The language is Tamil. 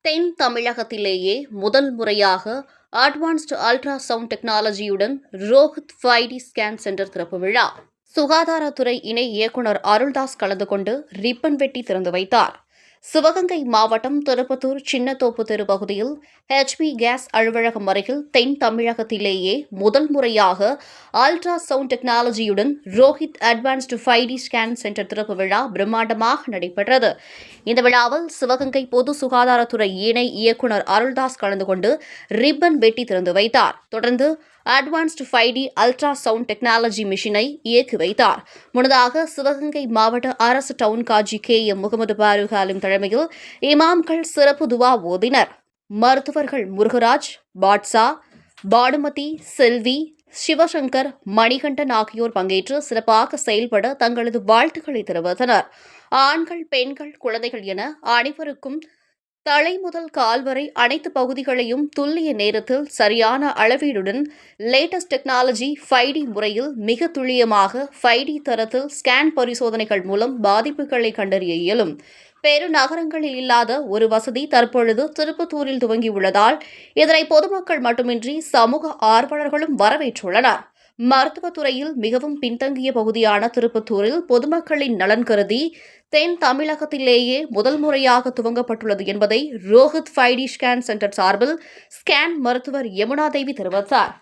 தென் தமிழகத்திலேயே முதல் முறையாக advanced ultra sound டெக்னாலஜியுடன் Rohit five D scan centre திறப்பு விழா. சுகாதாரத்துறை இணை இயக்குனர் அருள்தாஸ் கலந்து கொண்டு ரிப்பன் வெட்டி திறந்து வைத்தார். சிவகங்கை மாவட்டம் திருப்பத்தூர் சின்னத்தோப்பு தெரு பகுதியில் ஹெச்பி கேஸ் அலுவலகம் அருகில் தென் தமிழகத்திலேயே முதல் முறையாக ultra sound டெக்னாலஜியுடன் Rohit advanced five D scan centre திறப்பு விழா பிரம்மாண்டமாக நடைபெற்றது. இந்த விழாவில் சிவகங்கை பொது சுகாதாரத்துறை இணை இயக்குனர் அருள்தாஸ் கலந்து கொண்டு ரிப்பன் வெட்டி திறந்து வைத்தார். தொடர்ந்து advanced five D ultra sound technology மிஷினை இயக்கி வைத்தார். முன்னதாக சிவகங்கை மாவட்ட அரசு town Qazi K M Mohammed Farooq Alim தலைமையில் இமாம்கள் சிறப்பு துவா ஓதினர். மருத்துவர்கள் முருகராஜ் பாட்சா பானுமதி செல்வி சிவசங்கர் மணிகண்டன் ஆகியோர் பங்கேற்று சிறப்பாக செயல்பட தங்களது வாழ்த்துக்களை தெரிவித்தனர். ஆண்கள் பெண்கள் குழந்தைகள் என அனைவருக்கும் தலை முதல் கால் வரை அனைத்து பகுதிகளையும் துல்லிய நேரத்தில் சரியான அளவீடுடன் லேட்டஸ்ட் டெக்னாலஜி ஃபைடி முறையில் மிக துல்லியமாக ஃபைடி தரத்தில் ஸ்கேன் பரிசோதனைகள் மூலம் பாதிப்புகளை கண்டறிய இயலும். பெருநகரங்களில் இல்லாத ஒரு வசதி தற்பொழுது திருப்பத்தூரில் துவங்கியுள்ளதால் இதனை பொதுமக்கள் மட்டுமின்றி சமூக ஆர்வலர்களும் வரவேற்றுள்ளனர். மருத்துவத்துறையில் மிகவும் பின்தங்கிய பகுதியான திருப்பத்தூரில் பொதுமக்களின் நலன் கருதி தென் தமிழகத்திலேயே முதல் முறையாக துவங்கப்பட்டுள்ளது என்பதை Rohit five D scan centre சார்பில் ஸ்கேன் மருத்துவர் யமுனா தேவி தெரிவித்தார்.